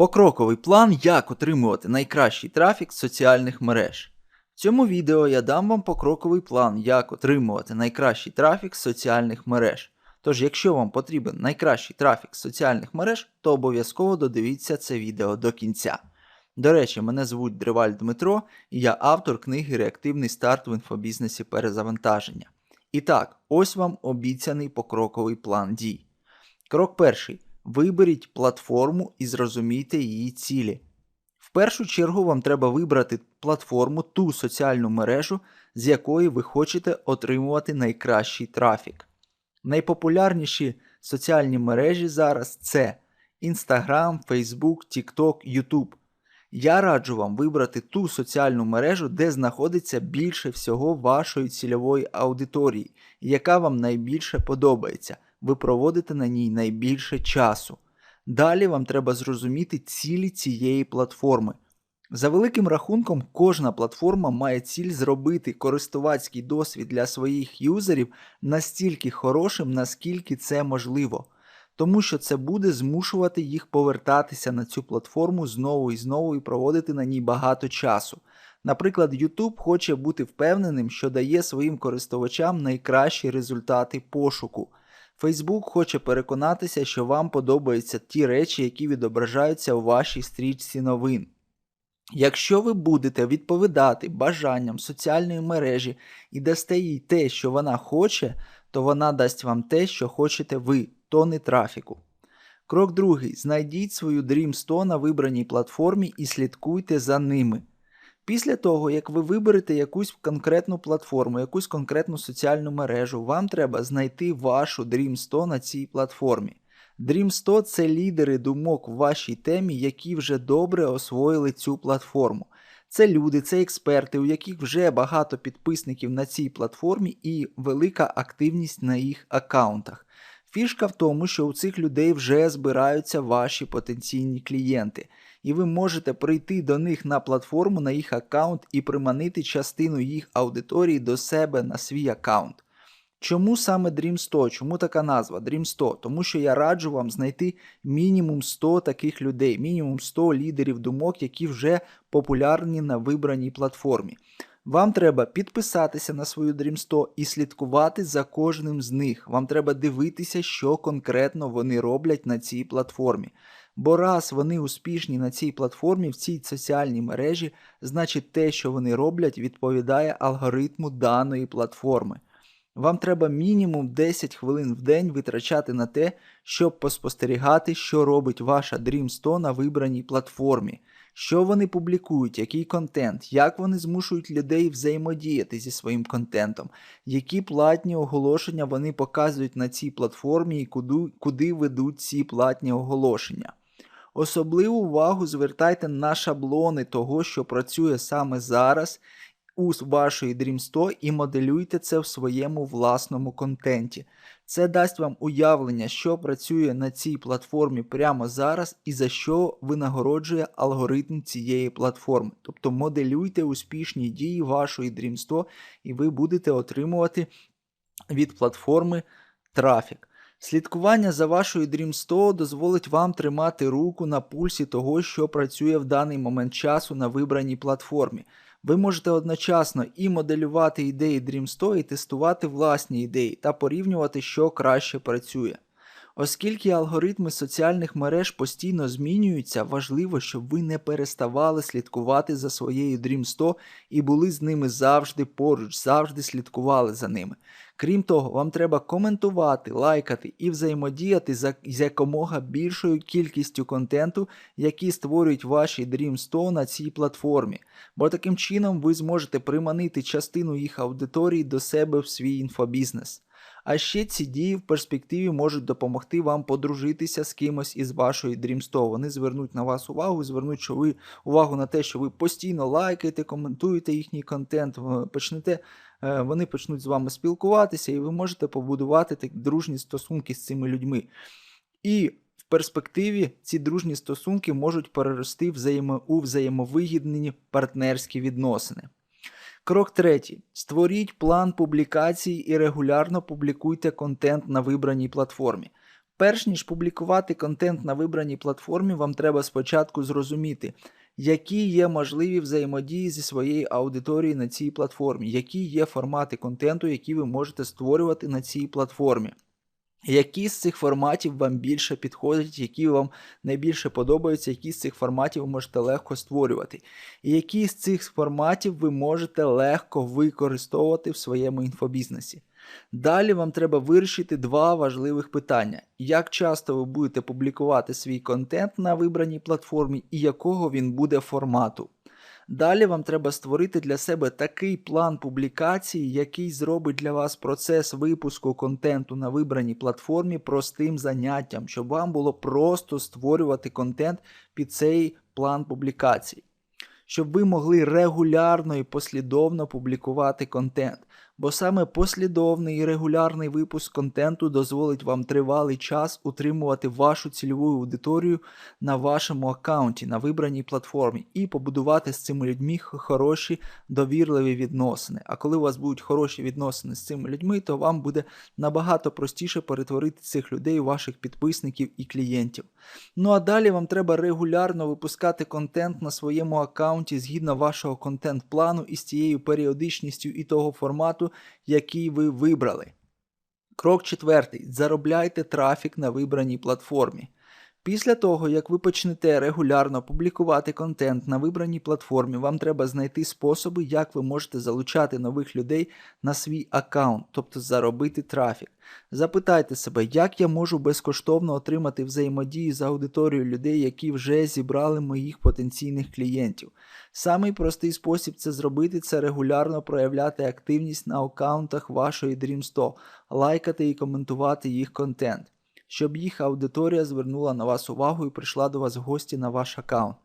Покроковий план, як отримувати найкращий трафік з соціальних мереж. В цьому відео я дам вам покроковий план, як отримувати найкращий трафік з соціальних мереж. Тож, якщо вам потрібен найкращий трафік з соціальних мереж, то обов'язково додивіться це відео до кінця. До речі, мене звуть Дриваль Дмитро, і я автор книги Реактивний старт в інфобізнесі перезавантаження. І так, ось вам обіцяний покроковий план дій. Крок перший. Виберіть платформу і зрозумійте її цілі. В першу чергу вам треба вибрати платформу, ту соціальну мережу, з якої ви хочете отримувати найкращий трафік. Найпопулярніші соціальні мережі зараз це Instagram, Facebook, TikTok, YouTube. Я раджу вам вибрати ту соціальну мережу, де знаходиться більше всього вашої цільової аудиторії, яка вам найбільше подобається. Ви проводите на ній найбільше часу. Далі вам треба зрозуміти цілі цієї платформи. За великим рахунком, кожна платформа має ціль зробити користувацький досвід для своїх юзерів настільки хорошим, наскільки це можливо. Тому що це буде змушувати їх повертатися на цю платформу знову і знову і проводити на ній багато часу. Наприклад, YouTube хоче бути впевненим, що дає своїм користувачам найкращі результати пошуку. Facebook хоче переконатися, що вам подобаються ті речі, які відображаються у вашій стрічці новин. Якщо ви будете відповідати бажанням соціальної мережі і дасте їй те, що вона хоче, то вона дасть вам те, що хочете ви, тони трафіку. Крок другий. Знайдіть свою Dream 100 на вибраній платформі і слідкуйте за ними. Після того, як ви виберете якусь конкретну платформу, якусь конкретну соціальну мережу, вам треба знайти вашу Dream 100 на цій платформі. Dream 100 це лідери думок в вашій темі, які вже добре освоїли цю платформу. Це люди, це експерти, у яких вже багато підписників на цій платформі і велика активність на їх аккаунтах. Фішка в тому, що у цих людей вже збираються ваші потенційні клієнти, і ви можете прийти до них на платформу на їх аккаунт і приманити частину їх аудиторії до себе на свій аккаунт. Чому саме Dream 100? Чому така назва Dream 100? Тому що я раджу вам знайти мінімум 100 таких людей, мінімум 100 лідерів думок, які вже популярні на вибраній платформі. Вам треба підписатися на свою Dream 100 і слідкувати за кожним з них. Вам треба дивитися, що конкретно вони роблять на цій платформі. Бо раз вони успішні на цій платформі, в цій соціальній мережі, значить те, що вони роблять, відповідає алгоритму даної платформи. Вам треба мінімум 10 хвилин в день витрачати на те, щоб поспостерігати, що робить ваша Dream 100 на вибраній платформі, що вони публікують, який контент, як вони змушують людей взаємодіяти зі своїм контентом, які платні оголошення вони показують на цій платформі і куди, куди ведуть ці платні оголошення. Особливу увагу звертайте на шаблони того, що працює саме зараз у вашої Dream 100 і моделюйте це в своєму власному контенті. Це дасть вам уявлення, що працює на цій платформі прямо зараз і за що винагороджує алгоритм цієї платформи. Тобто моделюйте успішні дії вашої Dream 100 і ви будете отримувати від платформи трафік. Слідкування за вашою Dream 100 дозволить вам тримати руку на пульсі того, що працює в даний момент часу на вибраній платформі. Ви можете одночасно і моделювати ідеї Dream 100 і тестувати власні ідеї та порівнювати, що краще працює. Оскільки алгоритми соціальних мереж постійно змінюються, важливо, щоб ви не переставали слідкувати за своєю Dream 100 і були з ними завжди поруч, завжди слідкували за ними. Крім того, вам треба коментувати, лайкати і взаємодіяти з якомога більшою кількістю контенту, який створюють ваші Dream 100 на цій платформі, бо таким чином ви зможете приманити частину їх аудиторії до себе в свій інфобізнес. А ще ці дії в перспективі можуть допомогти вам подружитися з кимось із вашої Dream 100. Вони звернуть на вас увагу, звернуть що ви увагу на те, що ви постійно лайкаєте, коментуєте їхній контент, почнете. Е, вони почнуть з вами спілкуватися, і ви можете побудувати так дружні стосунки з цими людьми. І в перспективі ці дружні стосунки можуть перерости у взаємовигідні партнерські відносини. Крок третій. Створіть план публікацій і регулярно публікуйте контент на вибраній платформі. Перш ніж публікувати контент на вибраній платформі, вам треба спочатку зрозуміти, які є можливі взаємодії зі своєю аудиторією на цій платформі, які є формати контенту, які ви можете створювати на цій платформі. Які з цих форматів вам більше підходять, які вам найбільше подобаються, які з цих форматів ви можете легко створювати, і які з цих форматів ви можете легко використовувати в своєму інфобізнесі. Далі вам треба вирішити два важливих питання: як часто ви будете публікувати свій контент на вибраній платформі і якого він буде формату. Далі вам треба створити для себе такий план публікації, який зробить для вас процес випуску контенту на вибраній платформі простим заняттям, щоб вам було просто створювати контент під цей план публікації, щоб ви могли регулярно і послідовно публікувати контент. Бо саме послідовний і регулярний випуск контенту дозволить вам тривалий час утримувати вашу цільову аудиторію на вашому аккаунті, на вибраній платформі, і побудувати з цими людьми хороші довірливі відносини. А коли у вас будуть хороші відносини з цими людьми, то вам буде набагато простіше перетворити цих людей у ваших підписників і клієнтів. Ну а далі вам треба регулярно випускати контент на своєму аккаунті згідно вашого контент-плану із тією періодичністю і того формату який ви вибрали. Крок четвертий. Заробляйте трафік на вибраній платформі. Після того, як ви почнете регулярно публікувати контент на вибраній платформі, вам треба знайти способи, як ви можете залучати нових людей на свій аккаунт, тобто заробити трафік. Запитайте себе, як я можу безкоштовно отримати взаємодію з аудиторією людей, які вже зібрали моїх потенційних клієнтів. Самий простий спосіб це зробити це регулярно проявляти активність на аккаунтах вашої Dream100, лайкати і коментувати їх контент щоб їх аудиторія звернула на вас увагу і прийшла до вас в гості на ваш аккаунт.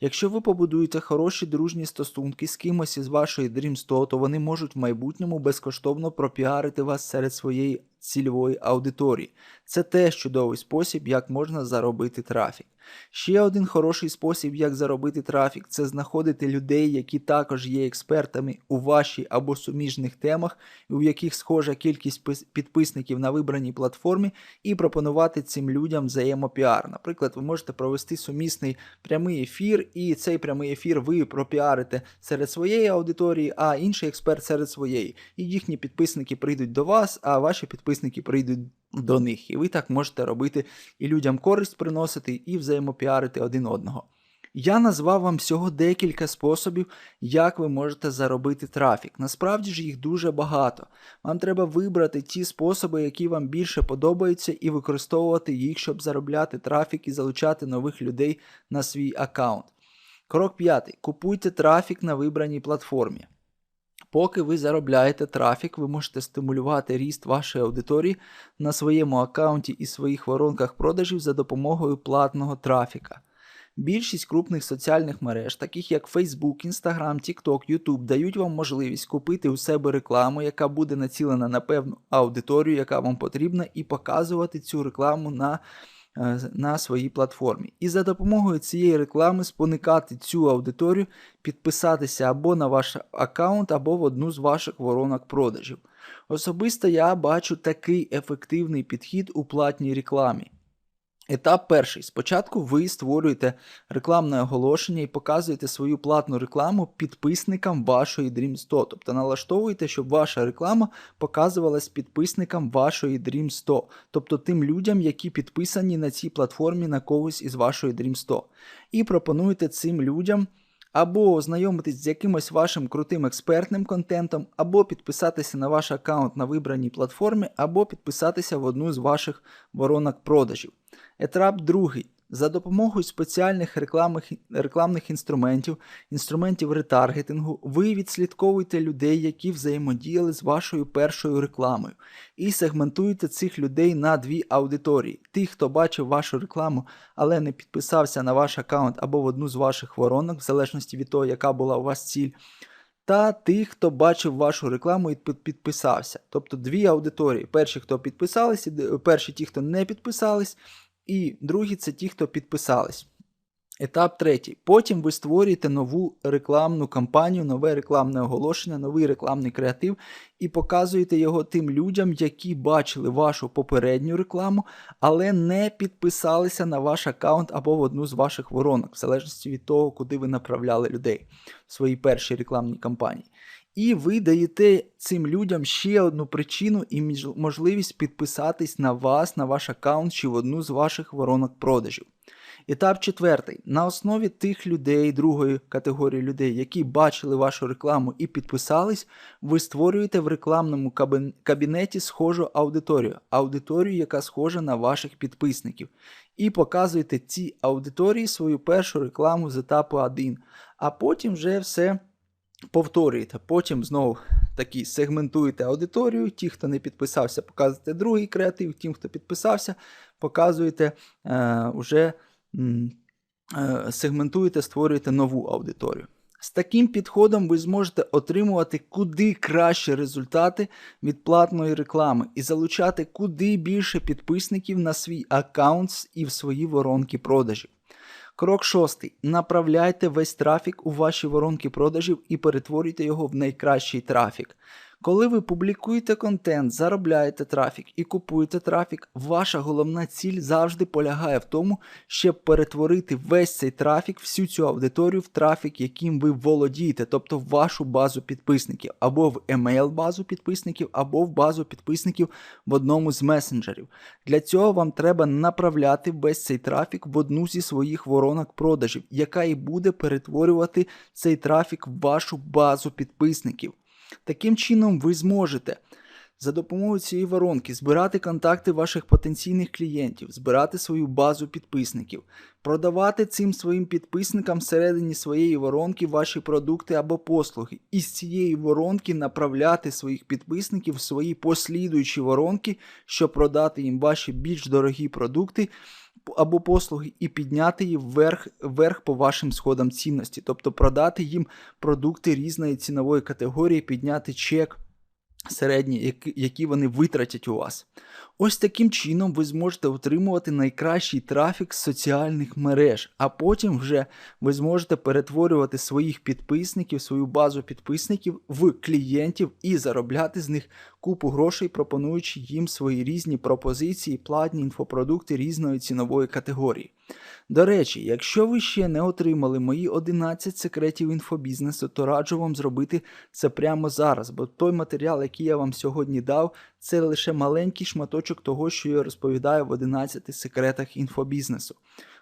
Якщо ви побудуєте хороші дружні стосунки з кимось із вашої Dream 100, то вони можуть в майбутньому безкоштовно пропіарити вас серед своєї цільової аудиторії. Це теж чудовий спосіб, як можна заробити трафік. Ще один хороший спосіб, як заробити трафік, це знаходити людей, які також є експертами у вашій або суміжних темах, у яких схожа кількість підписників на вибраній платформі, і пропонувати цим людям взаємопіар. Наприклад, ви можете провести сумісний прямий ефір, і цей прямий ефір ви пропіарите серед своєї аудиторії, а інший експерт серед своєї. І їхні підписники прийдуть до вас, а ваші підписники прийдуть до них. І ви так можете робити і людям користь приносити, і взаємопіарити один одного. Я назвав вам всього декілька способів, як ви можете заробити трафік. Насправді ж їх дуже багато. Вам треба вибрати ті способи, які вам більше подобаються, і використовувати їх, щоб заробляти трафік і залучати нових людей на свій аккаунт. Крок п'ятий. Купуйте трафік на вибраній платформі. Поки ви заробляєте трафік, ви можете стимулювати ріст вашої аудиторії на своєму аккаунті і своїх воронках продажів за допомогою платного трафіка. Більшість крупних соціальних мереж, таких як Facebook, Instagram, TikTok, YouTube, дають вам можливість купити у себе рекламу, яка буде націлена на певну аудиторію, яка вам потрібна, і показувати цю рекламу на Е, на своїй платформі. І за допомогою цієї реклами споникати цю аудиторію, підписатися або на ваш аккаунт, або в одну з ваших воронок продажів. Особисто я бачу такий ефективний підхід у платній рекламі. Етап перший. Спочатку ви створюєте рекламне оголошення і показуєте свою платну рекламу підписникам вашої Dream 100. Тобто налаштовуєте, щоб ваша реклама показувалась підписникам вашої Dream 100, тобто тим людям, які підписані на цій платформі на когось із вашої Dream 100. І пропонуєте цим людям або ознайомитись з якимось вашим крутим експертним контентом, або підписатися на ваш аккаунт на вибраній платформі, або підписатися в одну з ваших воронок продажів. Етап другий. За допомогою спеціальних рекламних рекламних інструментів, інструментів ретаргетингу, ви відслідковуєте людей, які взаємодіяли з вашою першою рекламою, і сегментуєте цих людей на дві аудиторії: тих, хто бачив вашу рекламу, але не підписався на ваш аккаунт або в одну з ваших воронок, в залежності від того, яка була у вас ціль. Та тих, хто бачив вашу рекламу і підписався. Тобто дві аудиторії. Перші, хто підписались, перші ті, хто не підписались, і другі це ті, хто підписались. Етап третій. Потім ви створюєте нову рекламну кампанію, нове рекламне оголошення, новий рекламний креатив і показуєте його тим людям, які бачили вашу попередню рекламу, але не підписалися на ваш аккаунт або в одну з ваших воронок, в залежності від того, куди ви направляли людей в своїй першій рекламній кампанії. І ви даєте цим людям ще одну причину і можливість підписатись на вас, на ваш аккаунт чи в одну з ваших воронок продажів. Етап четвертий. На основі тих людей, другої категорії людей, які бачили вашу рекламу і підписались, ви створюєте в рекламному кабінеті схожу аудиторію, аудиторію, яка схожа на ваших підписників, і показуєте цій аудиторії свою першу рекламу з етапу 1, а потім вже все повторюєте. Потім знову такі сегментуєте аудиторію. Ті, хто не підписався, показуєте другий креатив, тим, хто підписався, показуєте е, уже е, сегментуєте, створюєте нову аудиторію. З таким підходом ви зможете отримувати куди кращі результати від платної реклами і залучати куди більше підписників на свій аккаунт і в свої воронки продажів. Крок шостий. Направляйте весь трафік у ваші воронки продажів і перетворюйте його в найкращий трафік. Коли ви публікуєте контент, заробляєте трафік і купуєте трафік, ваша головна ціль завжди полягає в тому, щоб перетворити весь цей трафік, всю цю аудиторію в трафік, яким ви володієте, тобто в вашу базу підписників, або в емейл базу підписників, або в базу підписників в одному з месенджерів. Для цього вам треба направляти весь цей трафік в одну зі своїх воронок продажів, яка і буде перетворювати цей трафік в вашу базу підписників. Таким чином, ви зможете за допомогою цієї воронки збирати контакти ваших потенційних клієнтів, збирати свою базу підписників, продавати цим своїм підписникам всередині своєї воронки ваші продукти або послуги, і з цієї воронки направляти своїх підписників в свої послідуючі воронки, щоб продати їм ваші більш дорогі продукти або послуги і підняти її вверх, вверх по вашим сходам цінності, тобто продати їм продукти різної цінової категорії, підняти чек середній, які- вони витратять у вас. Ось таким чином ви зможете отримувати найкращий трафік з соціальних мереж, а потім вже ви зможете перетворювати своїх підписників, свою базу підписників в клієнтів і заробляти з них купу грошей, пропонуючи їм свої різні пропозиції, платні інфопродукти різної цінової категорії. До речі, якщо ви ще не отримали мої 11 секретів інфобізнесу, то раджу вам зробити це прямо зараз, бо той матеріал, який я вам сьогодні дав, це лише маленький шматочок того, що я розповідаю в 11 секретах інфобізнесу.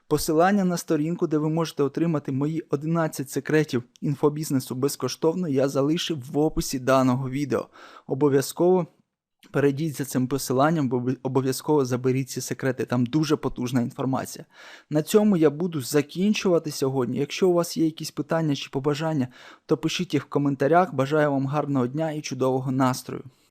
Посилання на сторінку, де ви можете отримати мої 11 секретів інфобізнесу безкоштовно, я залишив в описі даного відео. Обов'язково перейдіть за цим посиланням, бо обов'язково заберіть ці секрети, там дуже потужна інформація. На цьому я буду закінчувати сьогодні. Якщо у вас є якісь питання чи побажання, то пишіть їх в коментарях. Бажаю вам гарного дня і чудового настрою.